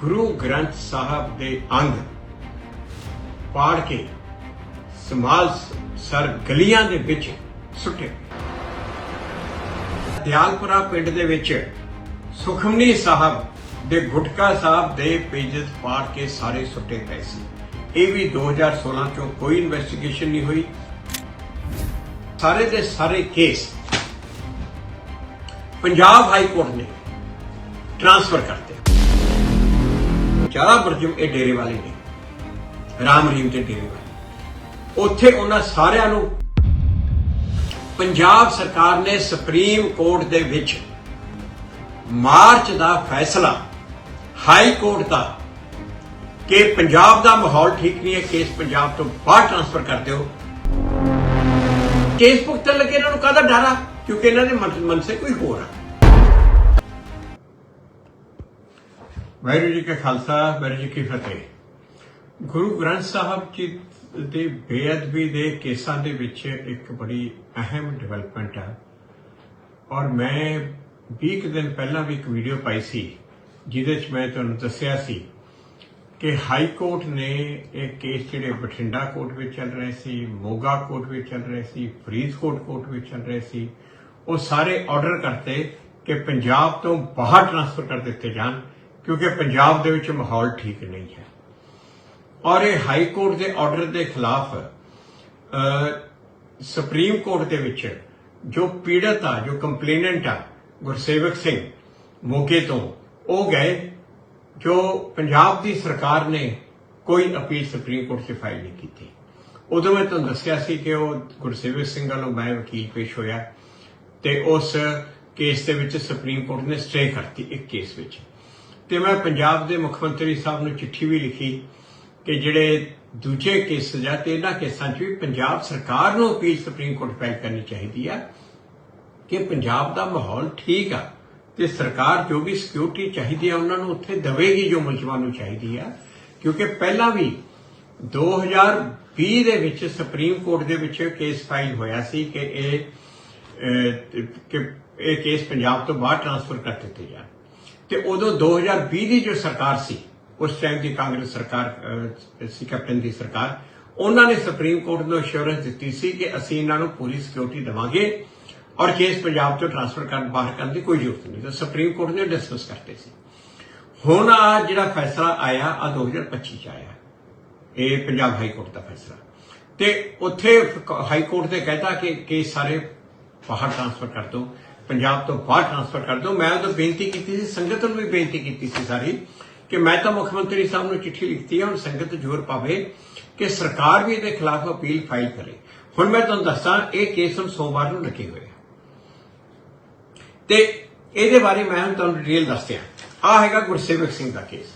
ਗੁਰੂ ਗ੍ਰੰਥ ਸਾਹਿਬ ਦੇ ਅੰਗ ਪਾੜ ਕੇ ਸਮਾਜ ਸਰ ਗਲੀਆਂ ਦੇ ਵਿੱਚ ਸੁੱਟੇ। ਦਿਆਲਪੁਰਾ ਪਿੰਡ ਦੇ ਵਿੱਚ ਸੁਖਮਨੀ ਸਾਹਿਬ ਦੇ ਗੁਟਕਾ ਸਾਹਿਬ ਦੇ ਪੇਜਸ ਪਾੜ ਕੇ ਸਾਰੇ ਸੁੱਟੇ ਪਏ ਸੀ। ਇਹ ਵੀ 2016 ਚੋਂ ਕੋਈ ਇਨਵੈਸਟੀਗੇਸ਼ਨ ਨਹੀਂ ਹੋਈ। ਸਾਰੇ ਦੇ ਸਾਰੇ ਕੇਸ ਪੰਜਾਬ ਹਾਈ ਕੋਰਟ ਨੇ ਟ੍ਰਾਂਸਫਰ ਕਰਤੇ ਜ਼ਿਆਦਾ ਬਰਜਮ ਇਹ ਡੇਰੇ ਵਾਲੇ ਨੇ। ਰਾਮ ਰਹੀਮ ਤੇ ਡੇਰੇ ਵਾਲੇ। ਉੱਥੇ ਉਹਨਾਂ ਸਾਰਿਆਂ ਨੂੰ ਪੰਜਾਬ ਸਰਕਾਰ ਨੇ ਸੁਪਰੀਮ ਕੋਰਟ ਦੇ ਵਿੱਚ ਮਾਰਚ ਦਾ ਫੈਸਲਾ, ਹਾਈ ਕੋਰਟ ਦਾ, ਕਿ ਪੰਜਾਬ ਦਾ ਮਾਹੌਲ ਠੀਕ ਨਹੀਂ ਹੈ, ਕੇਸ ਪੰਜਾਬ ਤੋਂ ਬਾਹਰ ਟ੍ਰਾਂਸਫਰ ਕਰ ਦਿਓ। ਕੇਸ ਭੁਗਤਣ ਲੱਗੇ ਇਹਨਾਂ ਨੂੰ ਕਾਹਦਾ ਡਰ ਆ? ਕਿਉਂਕਿ ਇਹਨਾਂ ਦੇ ਮਨ ਮਨ ਸੇ ਕੋਈ ਹੋਰ ਆ। ਵਾਹਿਗੁਰੂ ਜੀ ਕਾ ਖਾਲਸਾ, ਵਾਹਿਗੁਰੂ ਜੀ ਕੀ ਫਤਿਹ। ਗੁਰੂ ਗ੍ਰੰਥ ਸਾਹਿਬ ਜੀ ਦੇ ਬੇਅਦਬੀ ਦੇ ਕੇਸਾਂ ਦੇ ਵਿੱਚ ਇੱਕ ਬੜੀ ਅਹਿਮ ਡਿਵੈਲਪਮੈਂਟ ਹੈ ਔਰ ਮੈਂ 20 ਕੁ ਦਿਨ ਪਹਿਲਾਂ ਵੀ ਇੱਕ ਵੀਡੀਓ ਪਾਈ ਸੀ, ਜਿਹਦੇ ਵਿੱਚ ਮੈਂ ਤੁਹਾਨੂੰ ਦੱਸਿਆ ਸੀ ਕਿ ਹਾਈ ਕੋਰਟ ਨੇ ਇਹ ਕੇਸ ਜਿਹੜੇ ਬਠਿੰਡਾ ਕੋਰਟ ਵਿੱਚ ਚੱਲ ਰਹੇ ਸੀ, ਮੋਗਾ ਕੋਰਟ ਵਿੱਚ ਚੱਲ ਰਹੇ ਸੀ, ਫਰੀਦਕੋਟ ਕੋਰਟ ਵਿੱਚ ਚੱਲ ਰਹੇ ਸੀ, ਉਹ ਸਾਰੇ ਆਰਡਰ ਕਰਤੇ ਕਿ ਪੰਜਾਬ ਤੋਂ ਬਾਹਰ ਟ੍ਰਾਂਸਫਰ ਕਰ ਦਿੱਤੇ ਜਾਣ। ਕਿਉਂਕਿ ਪੰਜਾਬ ਦੇ ਵਿੱਚ ਮਾਹੌਲ ਠੀਕ ਨਹੀਂ ਹੈ। ਔਰ ਇਹ ਹਾਈ ਕੋਰਟ ਦੇ ਆਰਡਰ ਦੇ ਖਿਲਾਫ ਸੁਪਰੀਮ ਕੋਰਟ ਦੇ ਵਿੱਚ ਜੋ ਪੀੜਤ ਆ, ਜੋ ਕੰਪਲੇਨੈਂਟ ਆ, ਗੁਰਸੇਵਕ ਸਿੰਘ ਮੋਗੇ ਤੋਂ, ਉਹ ਗਏ, ਜੋ ਪੰਜਾਬ ਦੀ ਸਰਕਾਰ ਨੇ ਕੋਈ ਅਪੀਲ ਸੁਪਰੀਮ ਕੋਰਟ 'ਚ ਫਾਈਲ ਨਹੀਂ ਕੀਤੀ। ਉਦੋਂ ਮੈਂ ਤੁਹਾਨੂੰ ਦੱਸਿਆ ਸੀ ਕਿ ਉਹ ਗੁਰਸੇਵਕ ਸਿੰਘ ਵੱਲੋਂ ਮੈਂ ਵਕੀਲ ਪੇਸ਼ ਹੋਇਆ ਤੇ ਉਸ ਕੇਸ ਦੇ ਵਿੱਚ ਸੁਪਰੀਮ ਕੋਰਟ ਨੇ ਸਟੇ ਕਰਤੀ ਇੱਕ ਕੇਸ ਵਿੱਚ। ਤੇ ਮੈਂ ਪੰਜਾਬ ਦੇ ਮੁੱਖ ਮੰਤਰੀ ਸਾਹਿਬ ਨੂੰ ਚਿੱਠੀ ਵੀ ਲਿਖੀ ਕਿ ਜਿਹੜੇ ਦੂਜੇ ਕੇਸ ਜਾਂ ਤੇ ਇਹਨਾਂ ਕੇਸਾਂ 'ਚ ਵੀ ਪੰਜਾਬ ਸਰਕਾਰ ਨੂੰ ਅਪੀਲ ਸੁਪਰੀਮ ਕੋਰਟ ਫਾਈਲ ਕਰਨੀ ਚਾਹੀਦੀ ਆ ਕਿ ਪੰਜਾਬ ਦਾ ਮਾਹੌਲ ਠੀਕ ਆ ਤੇ ਸਰਕਾਰ ਜੋ ਵੀ ਸਿਕਿਉਰਿਟੀ ਚਾਹੀਦੀ ਆ ਉਹਨਾਂ ਨੂੰ ਉੱਥੇ ਦੇਵੇਗੀ ਜੋ ਮੁਲਜ਼ਮਾਂ ਨੂੰ ਚਾਹੀਦੀ ਆ। ਕਿਉਂਕਿ ਪਹਿਲਾਂ ਵੀ 2020 ਦੇ ਵਿੱਚ ਸੁਪਰੀਮ ਕੋਰਟ ਦੇ ਵਿੱਚ ਕੇਸ ਫਾਈਲ ਹੋਇਆ ਸੀ ਕਿ ਇਹ ਕਿ ਇਹ ਕੇਸ ਪੰਜਾਬ ਤੋਂ ਬਾਹਰ ਟ੍ਰਾਂਸਫਰ ਕਰ ਦਿੱਤੇ ਜਾਣ। ਤੇ ਉਦੋਂ 2020 ਦੀ ਜੋ ਸਰਕਾਰ ਸੀ, ਉਸ ਟਾਈਮ ਦੀ ਕਾਂਗਰਸ ਸਰਕਾਰ ਸੀ ਕੈਪਟਨ ਦੀ ਸਰਕਾਰ, ਉਹਨਾਂ ਨੇ ਸੁਪਰੀਮ ਕੋਰਟ ਨੂੰ ਅਸ਼ੋਰੈਂਸ ਦਿੱਤੀ ਸੀ ਕਿ ਅਸੀਂ ਇਹਨਾਂ ਨੂੰ ਪੂਰੀ ਸਿਕਿਉਰਿਟੀ ਦੇਵਾਂਗੇ ਔਰ ਕੇਸ ਪੰਜਾਬ ਤੋਂ ਟ੍ਰਾਂਸਫਰ ਕਰਨ, ਬਾਹਰ ਕਰਨ ਦੀ ਕੋਈ ਜ਼ਰੂਰਤ ਨਹੀਂ। ਤਾਂ ਸੁਪਰੀਮ ਕੋਰਟ ਨੇ ਡਿਸਕਸ ਕਰਤੇ ਸੀ। ਹੁਣ ਆ ਜਿਹੜਾ ਫੈਸਲਾ ਆਇਆ, ਆ 2025 ਚ ਆਇਆ। ਇਹ ਪੰਜਾਬ ਹਾਈ ਕੋਰਟ ਦਾ ਫੈਸਲਾ। ਤੇ ਉੱਥੇ ਹਾਈ ਕੋਰਟ ਨੇ ਕਹਿਤਾ ਕਿ ਕੇਸ ਸਾਰੇ ਬਾਹਰ ਟ੍ਰਾਂਸਫਰ ਕਰ ਦਿਓ। ਪੰਜਾਬ ਤੋਂ ਬਾਹਰ ਟ੍ਰਾਂਸਫਰ ਕਰ ਦਿਓ। ਮੈਂ ਉਦੋਂ ਬੇਨਤੀ ਕੀਤੀ ਸੀ, ਸੰਗਤ ਨੂੰ ਵੀ ਬੇਨਤੀ ਕੀਤੀ ਸੀ ਸਾਰੀ, ਕਿ ਮੈਂ ਤਾਂ ਮੁੱਖ ਮੰਤਰੀ ਸਾਹਿਬ ਨੂੰ ਚਿੱਠੀ ਲਿਖਤੀ ਹੈ, ਹੁਣ ਸੰਗਤ ਜ਼ੋਰ ਪਾਵੇ ਕਿ ਸਰਕਾਰ ਵੀ ਇਹਦੇ ਖਿਲਾਫ ਅਪੀਲ ਫਾਈਲ ਕਰੇ। ਹੁਣ ਮੈਂ ਤੁਹਾਨੂੰ ਦੱਸਾਂ, ਇਹ ਕੇਸ ਹੁਣ ਸੋਮਵਾਰ ਨੂੰ ਲੱਗੇ ਹੋਏ ਤੇ ਇਹਦੇ ਬਾਰੇ ਮੈਂ ਹੁਣ ਤੁਹਾਨੂੰ ਡਿਟੇਲ ਦੱਸਦਿਆਂ ਆ ਹੈਗਾ ਗੁਰਸੇਵਕ ਸਿੰਘ ਦਾ ਕੇਸ,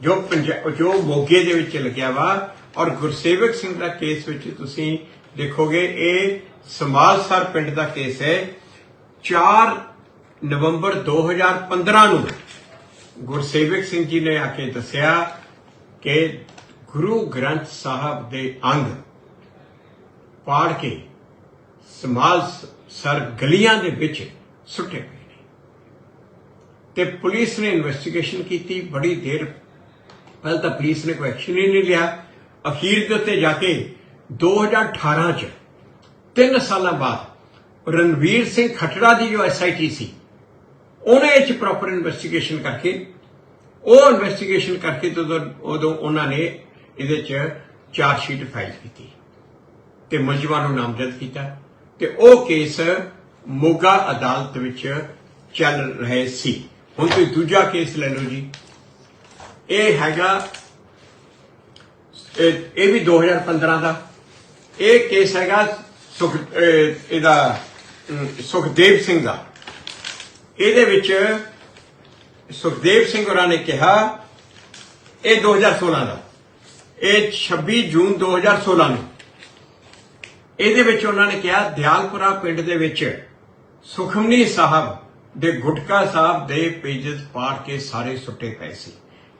ਜੋ ਪੰਜਾਬ ਜੋ ਮੋਗੇ ਦੇ ਵਿੱਚ ਲੱਗਿਆ ਵਾ, ਔਰ ਗੁਰਸੇਵਕ ਸਿੰਘ ਦਾ ਕੇਸ ਵਿੱਚ ਤੁਸੀਂ ਦੇਖੋਗੇ, ਇਹ ਸਮਾਲਸਰ ਪਿੰਡ ਦਾ ਕੇਸ ਹੈ। 4 ਨਵੰਬਰ 2015 ਨੂੰ ਗੁਰਸੇਵਕ ਸਿੰਘ ਜੀ ਨੇ ਆ ਕੇ ਦੱਸਿਆ ਕਿ ਗੁਰੂ ਗ੍ਰੰਥ ਸਾਹਿਬ ਦੇ ਅੰਗ ਪਾੜ ਕੇ ਸਮਾਜ ਸਰ ਗਲੀਆਂ ਦੇ ਵਿੱਚ ਸੁੱਟੇ ਪਏ ਨੇ। ਤੇ ਪੁਲਿਸ ਨੇ ਇਨਵੈਸਟੀਗੇਸ਼ਨ ਕੀਤੀ, ਬੜੀ ਦੇਰ ਪਹਿਲਾਂ ਤਾਂ ਪੁਲਿਸ ਨੇ ਕੋਈ ਐਕਸ਼ਨ ਹੀ ਨਹੀਂ ਲਿਆ। ਅਖੀਰ ਦੇ ਉੱਤੇ ਜਾ ਕੇ 2018 ਚ 3 ਸਾਲਾਂ ਬਾਅਦ ਰਣਵੀਰ ਸਿੰਘ ਖਟੜਾ ਦੀ ਜੋ ਐਸਆਈਟੀ ਸੀ, ਉਹਨੇ ਇਹ ਚ ਪ੍ਰੋਪਰ ਇਨਵੈਸਟੀਗੇਸ਼ਨ ਕਰਕੇ, ਉਹ ਇਨਵੈਸਟੀਗੇਸ਼ਨ ਕਰਕੇ ਜਦੋਂ, ਉਦੋਂ ਉਹਨਾਂ ਨੇ ਇਹਦੇ ਚ ਚਾਰਜ ਸ਼ੀਟ ਫਾਈਲ ਕੀਤੀ ਤੇ ਮੁਲਜ਼ਮਾਂ ਨੂੰ ਨਾਮਜ਼ਦ ਕੀਤਾ ਤੇ ਉਹ ਕੇਸ ਮੋਗਾ ਅਦਾਲਤ ਵਿੱਚ ਚੱਲ ਰਹੇ ਸੀ। ਹੁਣ ਕੋਈ ਦੂਜਾ ਕੇਸ ਲੈ ਲਓ ਜੀ। ਇਹ ਹੈਗਾ, ਇਹ ਇਹ ਵੀ 2015 ਦਾ। ਇਹ ਕੇਸ ਹੈਗਾ ਸੁਖ ਇਹਦਾ ਸੁਖਦੇਵ ਸਿੰਘ ਦਾ। ਇਹਦੇ ਵਿੱਚ ਸੁਖਦੇਵ ਸਿੰਘ ਹੋਰਾਂ ਨੇ ਕਿਹਾ, ਇਹ 2016 ਦਾ। ਇਹ 26 ਜੂਨ 2016 ਨੂੰ। ਇਹਦੇ ਵਿੱਚ ਉਹਨਾਂ ਨੇ ਕਿਹਾ, ਦਿਆਲਪੁਰਾ ਪਿੰਡ ਦੇ ਵਿੱਚ ਸੁਖਮਨੀ ਸਾਹਿਬ ਦੇ ਗੁਟਕਾ ਸਾਹਿਬ ਦੇ ਪੇਜਸ ਪਾੜ ਕੇ ਸਾਰੇ ਸੁੱਟੇ ਪਏ ਸੀ।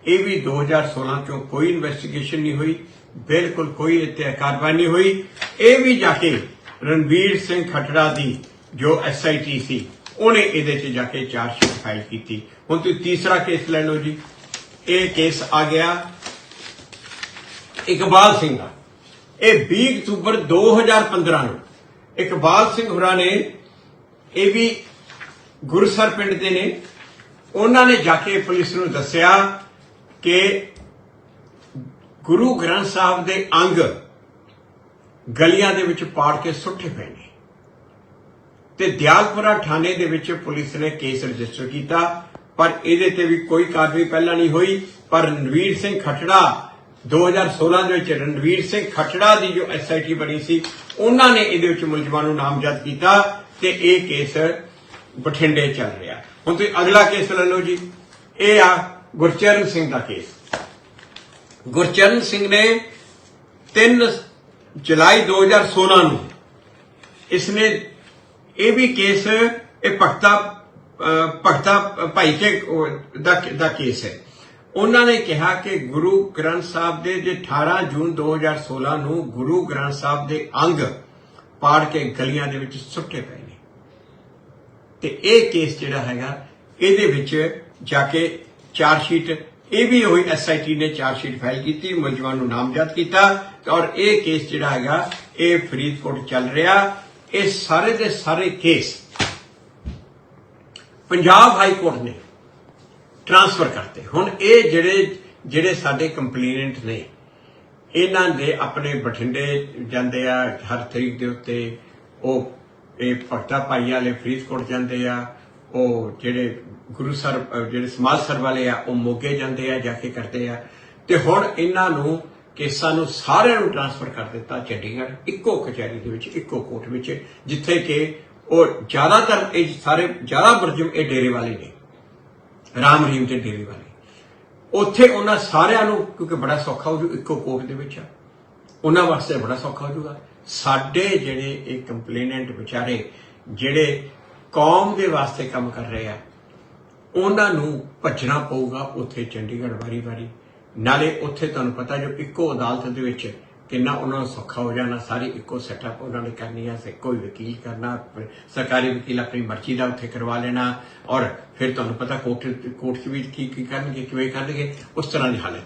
ਇਹ ਵੀ 2016 ਚੋਂ ਕੋਈ ਇਨਵੈਸਟੀਗੇਸ਼ਨ ਨਹੀਂ ਹੋਈ, ਬਿਲਕੁਲ ਕੋਈ ਇੱਥੇ ਕਾਰਵਾਈ ਨਹੀਂ ਹੋਈ। ਇਹ ਵੀ ਜਾ ਕੇ ਰਣਵੀਰ ਸਿੰਘ ਖਟੜਾ ਦੀ ਜੋ ਐਸਆਈਟੀ ਸੀ, ਉਹਨੇ ਇਹਦੇ 'ਚ ਜਾ ਕੇ ਚਾਰਜ ਫਾਈਲ ਕੀਤੀ। ਹੁਣ ਤੁਸੀਂ ਤੀਸਰਾ ਕੇਸ ਲੈ ਲਓ ਜੀ। ਇਹ ਕੇਸ ਆ ਗਿਆ ਇਕਬਾਲ ਸਿੰਘ ਦਾ। ਇਹ 20 ਅਕਤੂਬਰ 2015 ਨੂੰ। ਇਕਬਾਲ ਸਿੰਘ ਹੋਰਾਂ ਨੇ, ਇਹ ਵੀ ਗੁਰਸਰ ਪਿੰਡ ਦੇ ਨੇ। ਉਹਨਾਂ ਨੇ ਜਾ ਕੇ ਪੁਲਿਸ ਨੂੰ ਦੱਸਿਆ ਕਿ ਗੁਰੂ ਗ੍ਰੰਥ ਸਾਹਿਬ ਦੇ ਅੰਗ ਗਲੀਆਂ ਦੇ ਵਿੱਚ ਪਾੜ ਕੇ ਸੁੱਟੇ ਪਏ ਨੇ। ਤੇ ਦਿਆਲਪੁਰਾ ਥਾਣੇ ਦੇ ਵਿੱਚ ਪੁਲਿਸ ਨੇ ਕੇਸ ਰਜਿਸਟਰ ਕੀਤਾ, ਪਰ ਇਹਦੇ ਤੇ ਵੀ ਕੋਈ ਕਾਰਵਾਈ ਪਹਿਲਾਂ ਨਹੀਂ ਹੋਈ। ਪਰ ਰਣਵੀਰ ਸਿੰਘ ਖੱਟੜਾ 2016 ਦੇ ਵਿੱਚ ਰਣਵੀਰ ਸਿੰਘ ਖੱਟੜਾ ਦੀ ਜੋ ਐਸਆਈਟੀ ਬਣੀ ਸੀ, ਉਹਨਾਂ ਨੇ ਇਹਦੇ ਵਿੱਚ ਮੁਲਜ਼ਮਾਂ ਨੂੰ ਨਾਮਜ਼ਦ ਕੀਤਾ ਤੇ ਇਹ ਕੇਸ ਬਠਿੰਡੇ ਚੱਲ ਰਿਹਾ। ਹੁਣ ਤੁਸੀਂ ਅਗਲਾ ਕੇਸ ਲੈ ਲਓ ਜੀ। ਇਹ ਆ ਗੁਰਚਰਨ ਸਿੰਘ ਦਾ ਕੇਸ। ਗੁਰਚਰਨ ਸਿੰਘ ਨੇ 3 ਜੁਲਾਈ 2016 ਨੂੰ ਇਸਨੇ ਇਹ ਵੀ ਕੇਸ, ਇਹ ਭਗਤਾ ਭਗਤਾ ਭਾਈ ਕੇ ਦਾ ਕੇਸ ਹੈ। ਉਹਨਾਂ ਨੇ ਕਿਹਾ ਕਿ ਗੁਰੂ ਗ੍ਰੰਥ ਸਾਹਿਬ ਦੇ, ਜੇ 18 ਜੂਨ 2016 ਨੂੰ ਗੁਰੂ ਗ੍ਰੰਥ ਸਾਹਿਬ ਦੇ ਅੰਗ ਪਾੜ ਕੇ ਗਲੀਆਂ ਦੇ ਵਿੱਚ ਸੁੱਟੇ ਪਏ ਨੇ। ਤੇ ਇਹ ਕੇਸ ਜਿਹੜਾ ਹੈਗਾ, ਇਹਦੇ ਵਿੱਚ ਜਾ ਕੇ ਚਾਰ ਸ਼ੀਟ, ਇਹ ਵੀ ਹੋਈ ਐਸਆਈਟੀ ਨੇ ਚਾਰ ਸ਼ੀਟ ਫਾਈਲ ਕੀਤੀ, ਮੁਲਜ਼ਮਾਂ ਨੂੰ ਨਾਮਜ਼ਦ ਕੀਤਾ, ਔਰ ਇਹ ਕੇਸ ਜਿਹੜਾ ਹੈਗਾ, ਇਹ ਫਰੀਦਕੋਟ ਚੱਲ ਰਿਹਾ। ਇਹ ਸਾਰੇ ਦੇ ਸਾਰੇ ਕੇਸ ਪੰਜਾਬ ਹਾਈ ਕੋਰਟ ਨੇ ਟ੍ਰਾਂਸਫਰ ਕਰਤੇ। ਹੁਣ ਇਹ ਜਿਹੜੇ ਜਿਹੜੇ ਸਾਡੇ ਕੰਪਲੇਨੈਂਟ ਨੇ, ਇਹਨਾਂ ਦੇ ਆਪਣੇ ਬਠਿੰਡੇ ਜਾਂਦੇ ਆ, ਹਰ ਤਰੀਕ ਦੇ ਉੱਤੇ ਉਹ ਇਹ ਭਗਤਾ ਭਾਈ ਵਾਲੇ ਫਰੀਦਕੋਟ ਜਾਂਦੇ ਆ, ਉਹ ਜਿਹੜੇ ਗੁਰੂ ਸਰ ਜਿਹੜੇ ਸਮਾਜ ਸਰ ਵਾਲੇ ਆ, ਉਹ ਮੋਗੇ ਜਾਂਦੇ ਆ, ਜਾ ਕੇ ਕਰਦੇ ਆ। ਤੇ ਹੁਣ ਇਹਨਾਂ ਨੂੰ ਕੇਸਾਂ ਨੂੰ ਸਾਰਿਆਂ ਨੂੰ ਟ੍ਰਾਂਸਫਰ ਕਰ ਦਿੱਤਾ ਚੰਡੀਗੜ੍ਹ, ਇੱਕੋ ਕਚਹਿਰੀ ਦੇ ਵਿੱਚ, ਇੱਕੋ ਕੋਰਟ ਵਿੱਚ, ਜਿੱਥੇ ਕਿ ਉਹ ਜ਼ਿਆਦਾਤਰ ਇਹ ਸਾਰੇ, ਜ਼ਿਆਦਾ ਮੁਲਜ਼ਮ ਇਹ ਡੇਰੇ ਵਾਲੇ ਨੇ। ਰਾਮ ਰਹੀਮ ਤੇ ਡੇਰੇ ਵਾਲੇ। ਉੱਥੇ ਉਹਨਾਂ ਸਾਰਿਆਂ ਨੂੰ, ਕਿਉਂਕਿ ਬੜਾ ਸੌਖਾ ਹੋ ਜੂ, ਇੱਕੋ ਕੋਰਟ ਦੇ ਵਿੱਚ ਆ। ਉਹਨਾਂ ਵਾਸਤੇ ਬੜਾ ਸੌਖਾ ਹੋ ਜੂਗਾ। ਸਾਡੇ ਜਿਹੜੇ ਇਹ ਕੰਪਲੇਨੈਂਟ ਵਿਚਾਰੇ, ਜਿਹੜੇ ਕੌਮ ਦੇ ਵਾਸਤੇ ਕੰਮ ਕਰ ਰਹੇ ਆ, ਉਹਨਾਂ ਨੂੰ ਭੱਜਣਾ ਪਊਗਾ ਉੱਥੇ ਚੰਡੀਗੜ੍ਹ ਵਾਰੀ-ਵਾਰੀ। ਨਾਲੇ ਉੱਥੇ ਤੁਹਾਨੂੰ ਪਤਾ ਜੋ ਇੱਕੋ ਅਦਾਲਤ ਦੇ ਵਿੱਚ ਕਿੰਨਾ ਉਹਨਾਂ ਨੂੰ ਸੌਖਾ ਹੋ ਜਾਣਾ, ਸਾਰੀ ਇੱਕੋ ਸੈਟਅਪ ਉਹਨਾਂ ਨੇ ਕਰਨੀ ਹੈ ਸੇ ਕੋਈ ਵਕੀਲ ਕਰਨਾ ਸਰਕਾਰੀ ਵਕੀਲ ਆਪਣੀ ਮਰਜ਼ੀ ਦਾ ਉੱਥੇ ਕਰਵਾ ਲੈਣਾ ਔਰ ਫਿਰ ਤੁਹਾਨੂੰ ਪਤਾ ਕੋਰਟ ਕੋਰਟ 'ਚ ਵੀ ਕੀ ਕੀ ਕਰਨਗੇ, ਕਿਵੇਂ ਕਰਨਗੇ, ਉਸ ਤਰ੍ਹਾਂ ਦੀ ਹਾਲਤ।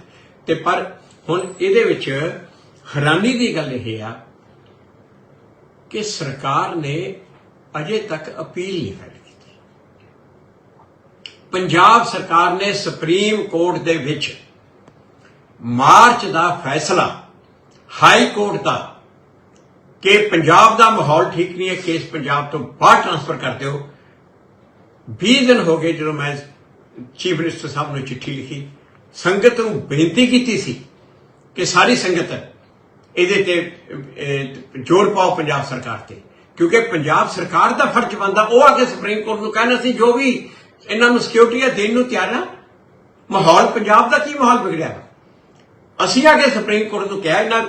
ਤੇ ਪਰ ਹੁਣ ਇਹਦੇ ਵਿੱਚ ਹੈਰਾਨੀ ਦੀ ਗੱਲ ਇਹ ਆ ਕਿ ਸਰਕਾਰ ਨੇ ਅਜੇ ਤੱਕ ਅਪੀਲ ਨਹੀਂ ਫਾਈਲ ਕੀਤੀ। ਪੰਜਾਬ ਸਰਕਾਰ ਨੇ ਸੁਪਰੀਮ ਕੋਰਟ ਦੇ ਵਿੱਚ ਮਾਰਚ ਦਾ ਫੈਸਲਾ, ਹਾਈ ਕੋਰਟ ਦਾ, ਕਿ ਪੰਜਾਬ ਦਾ ਮਾਹੌਲ ਠੀਕ ਨਹੀਂ ਹੈ, ਕੇਸ ਪੰਜਾਬ ਤੋਂ ਬਾਹਰ ਟ੍ਰਾਂਸਫਰ ਕਰ ਦਿਓ 20 ਦਿਨ ਹੋ ਗਏ ਜਦੋਂ ਮੈਂ ਚੀਫ ਮਿਨਿਸਟਰ ਸਾਹਿਬ ਨੂੰ ਚਿੱਠੀ ਲਿਖੀ। ਸੰਗਤ ਨੂੰ ਬੇਨਤੀ ਕੀਤੀ ਸੀ ਕਿ ਸਾਰੀ ਸੰਗਤ ਇਹਦੇ ਤੇ ਜ਼ੋਰ ਪਾਓ ਪੰਜਾਬ ਸਰਕਾਰ ਤੇ। ਕਿਉਂਕਿ ਪੰਜਾਬ ਸਰਕਾਰ ਦਾ ਫਰਜ਼ ਬਣਦਾ, ਉਹ ਆ ਕੇ ਸੁਪਰੀਮ ਕੋਰਟ ਨੂੰ ਕਹਿਣਾ ਸੀ, ਜੋ ਵੀ ਇਹਨਾਂ ਨੂੰ ਸਿਕਿਉਰਿਟੀ ਹੈ ਦੇਣ ਨੂੰ ਤਿਆਰ ਨਾ ਮਾਹੌਲ ਪੰਜਾਬ ਦਾ ਕੀ ਮਾਹੌਲ ਵਿਗੜਿਆ? ਵਾ? ਅਸੀਂ ਆ ਕੇ ਸੁਪਰੀਮ ਕੋਰਟ ਨੂੰ ਕਿਹਾ ਇਹਨਾਂ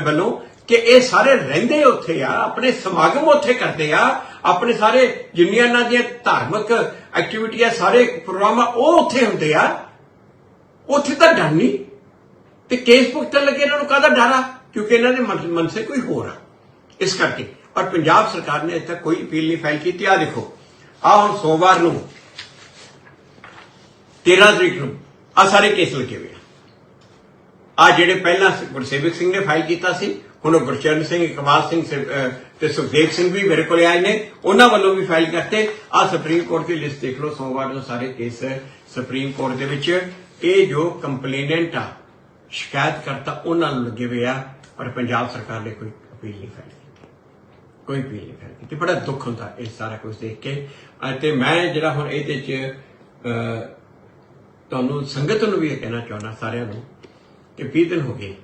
ਵੱਲੋਂ ਕਿ ਇਹ ਸਾਰੇ ਰਹਿੰਦੇ ਉੱਥੇ ਆ, ਆਪਣੇ ਸਮਾਗਮ ਉੱਥੇ ਕਰਦੇ ਆ, ਆਪਣੇ ਸਾਰੇ ਜਿੰਨੀਆਂ ਇਹਨਾਂ ਦੀਆਂ ਧਾਰਮਿਕ ਐਕਟੀਵਿਟੀਆਂ ਸਾਰੇ ਪ੍ਰੋਗਰਾਮ ਉਹ ਉੱਥੇ ਹੁੰਦੇ ਆ। ਉੱਥੇ ਤਾਂ ਡਰ ਨਹੀਂ। ਤੇ ਕੇਸ ਭੁਗਤਣ ਲੱਗੇ ਇਹਨਾਂ ਨੂੰ ਕਾਹਦਾ ਡਰ ਆ? ਕਿਉਂਕਿ ਇਹਨਾਂ ਦੇ ਮਨ- ਮਨਸੇ ਕੋਈ ਹੋਰ ਆ। ਇਸ ਕਰਕੇ, ਪਰ ਪੰਜਾਬ ਸਰਕਾਰ ਨੇ ਅਜੇ ਤੱਕ ਕੋਈ ਅਪੀਲ ਨਹੀਂ ਫਾਈਲ ਕੀਤੀ। ਆ ਦੇਖੋ ਆ ਹੁਣ ਸੋਮਵਾਰ ਨੂੰ 13 ਤਰੀਕ ਨੂੰ ਆ ਸਾਰੇ ਕੇਸ ਲੱਗੇ ਹੋਏ ਆ ਜਿਹੜੇ ਪਹਿਲਾਂ ਗੁਰਸੇਵਕ ਸਿੰਘ ਨੇ ਫਾਈਲ ਕੀਤਾ ਸੀ, ਹੁਣ ਉਹ ਗੁਰਚਰਨ ਸਿੰਘ, ਇਕਬਾਲ ਸਿੰਘ ਸੇ- ਤੇ ਸੁਖਦੇਵ ਸਿੰਘ ਵੀ ਮੇਰੇ ਕੋਲ ਆਏ ਨੇ, ਉਹਨਾਂ ਵੱਲੋਂ ਵੀ ਫਾਈਲ ਕਰਤੇ। ਆ ਸੁਪਰੀਮ ਕੋਰਟ ਦੀ ਲਿਸਟ ਦੇਖ ਲਓ, ਸੋਮਵਾਰ ਨੂੰ ਸਾਰੇ ਕੇਸ ਸੁਪਰੀਮ ਕੋਰਟ ਦੇ ਵਿੱਚ। ਇਹ ਜੋ ਕੰਪਲੇਨੈਂਟ ਆ ਸ਼ਿਕਾਇਤ ਕਰਤਾ ਉਹਨਾਂ ਨੂੰ ਲੱਗੇ ਹੋਏ ਆ, ਪਰ ਪੰਜਾਬ ਸਰਕਾਰ ਨੇ ਕੋਈ ਅਪੀਲ ਨਹੀਂ ਫਾਈਲ ਕੀਤੀ। ਕੋਈ ਅਪੀਲ ਨਹੀਂ ਫਾਈਲ ਕੀਤੀ। ਬੜਾ ਦੁੱਖ ਹੁੰਦਾ ਇਹ ਸਾਰਾ ਕੁਝ ਦੇਖ ਕੇ। ਅਤੇ ਮੈਂ ਜਿਹੜਾ ਹੁਣ ਇਹਦੇ ਚ ਤੁਹਾਨੂੰ ਸੰਗਤ ਨੂੰ ਵੀ ਇਹ ਕਹਿਣਾ ਚਾਹੁੰਦਾ ਸਾਰਿਆਂ ਨੂੰ ਕਿ 20 ਦਿਨ ਹੋ ਗਏ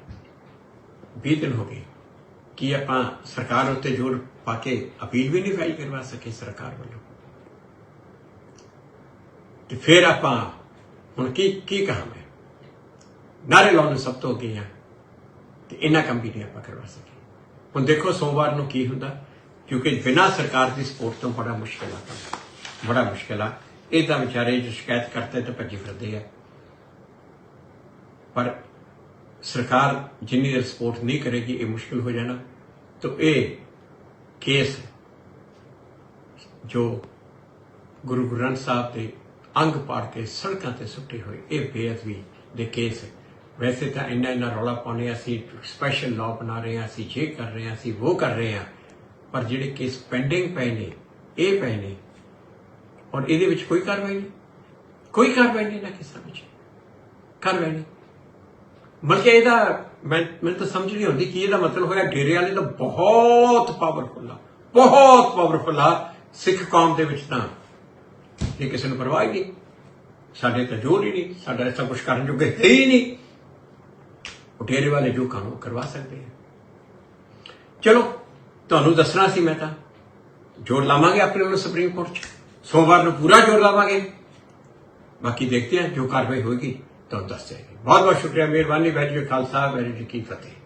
20 ਦਿਨ ਹੋ ਗਏ, ਕੀ ਆਪਾਂ ਸਰਕਾਰ ਉੱਤੇ ਜ਼ੋਰ ਪਾ ਕੇ ਅਪੀਲ ਵੀ ਨਹੀਂ ਫਾਈਲ ਕਰਵਾ ਸਕੇ ਸਰਕਾਰ ਵੱਲੋਂ? ਤੇ ਫਿਰ ਆਪਾਂ ਹੁਣ ਕੀ ਕੀ ਕਹਾਂ ਮੈਂ ਨਾਰੇ ਲਾਉਣ ਨੂੰ ਸਭ ਤੋਂ ਅੱਗੇ ਆ, ਤੇ ਇਹਨਾਂ ਕੰਮ ਵੀ ਨਹੀਂ ਆਪਾਂ ਕਰਵਾ ਸਕੇ। ਹੁਣ ਦੇਖੋ ਸੋਮਵਾਰ ਨੂੰ ਕੀ ਹੁੰਦਾ, ਕਿਉਂਕਿ ਬਿਨਾਂ ਸਰਕਾਰ ਦੀ ਸਪੋਰਟ ਤੋਂ ਬੜਾ ਮੁਸ਼ਕਿਲ ਆ ਕੰਮ, ਬੜਾ ਮੁਸ਼ਕਿਲ ਆ। ਇਹ ਤਾਂ ਵਿਚਾਰੇ ਜੋ ਸ਼ਿਕਾਇਤ ਕਰਦੇ ਤੇ ਭੱਜੀ ਫਿਰਦੇ ਆ। ਪਰ ਸਰਕਾਰ ਜਿੰਨੀ ਦੇਰ ਸਪੋਰਟ ਨਹੀਂ ਕਰੇਗੀ ਇਹ ਮੁਸ਼ਕਿਲ ਹੋ ਜਾਣਾ। ਤਾਂ ਇਹ ਕੇਸ ਜੋ ਗੁਰੂ ਗ੍ਰੰਥ ਸਾਹਿਬ ਦੇ ਅੰਗ ਪਾੜ ਕੇ ਸੜਕਾਂ ਤੇ ਸੁੱਟੇ ਹੋਏ ਇਹ ਬੇਅਦਬੀ ਦੇ ਕੇਸ ਵੈਸੇ ਤਾਂ ਇੰਨਾ ਇੰਨਾ ਰੌਲਾ ਪਾਉਂਦੇ ਹਾਂ, ਅਸੀਂ ਸਪੈਸ਼ਲ ਲਾਅ ਬਣਾ ਰਹੇ ਹਾਂ ਅਸੀਂ ਇਹ ਕਰ ਰਹੇ ਹਾਂ ਅਸੀਂ ਉਹ ਕਰ ਰਹੇ ਹਾਂ। ਪਰ ਜਿਹੜੇ ਕੇਸ ਪੈਂਡਿੰਗ ਪਏ ਨੇ ਇਹ ਪਏ ਨੇ। ਔਰ ਇਹਦੇ ਵਿੱਚ ਕੋਈ ਕਾਰਵਾਈ ਨਹੀਂ। ਕੋਈ ਕਾਰਵਾਈ ਨਹੀਂ ਨਾ ਕਿਸਾਂ ਵਿੱਚ। ਕਾਰਵਾਈ ਨਹੀਂ। ਬਲਕਿ ਇਹਦਾ ਮੈਨੂੰ ਤਾਂ ਸਮਝ ਨਹੀਂ ਆਉਂਦੀ ਕਿ ਇਹਦਾ ਮਤਲਬ ਹੋਇਆ, ਡੇਰੇ ਵਾਲੇ ਤਾਂ ਬਹੁਤ ਪਾਵਰਫੁਲ ਆ, ਬਹੁਤ ਪਾਵਰਫੁਲ ਆ, ਸਿੱਖ ਕੌਮ ਦੇ ਵਿੱਚ ਤਾਂ। ਇਹ ਕਿਸੇ ਨੂੰ ਪਰਵਾਹ ਨਹੀਂ, ਸਾਡੇ ਤਾਂ ਜੋਰ ਹੀ ਨਹੀਂ, ਸਾਡਾ ਐਸਾ ਕੁਝ ਕਰਨ ਜੋਗੇ ਹੈ ਹੀ ਨਹੀਂ। ਉਹ ਡੇਰੇ ਵਾਲੇ ਜੋ ਕੰਮ ਕਰਵਾ ਸਕਦੇ ਆ। ਚਲੋ, ਤੁਹਾਨੂੰ ਦੱਸਣਾ ਸੀ ਮੈਂ ਤਾਂ ਜੋਰ ਲਾਵਾਂਗੇ ਆਪਣੇ ਵੱਲੋਂ ਸੁਪਰੀਮ ਕੋਰਟ 'ਚ। ਸੋਮਵਾਰ ਨੂੰ ਪੂਰਾ ਜੋਰ ਲਾਵਾਂਗੇ। ਬਾਕੀ ਦੇਖਦੇ ਆ ਜੋ ਕਾਰਵਾਈ ਹੋਏਗੀ। ਤੁਹਾਨੂੰ ਦੱਸ ਜਾਏਗੀ ਬਹੁਤ ਬਹੁਤ ਸ਼ੁਕਰੀਆ ਮਿਹਰਬਾਨੀ ਵੈਰੀ ਜੀ ਖਾਲਸਾ ਵੈਰੀ ਜੀ ਕੀ ਫਤਿਹ।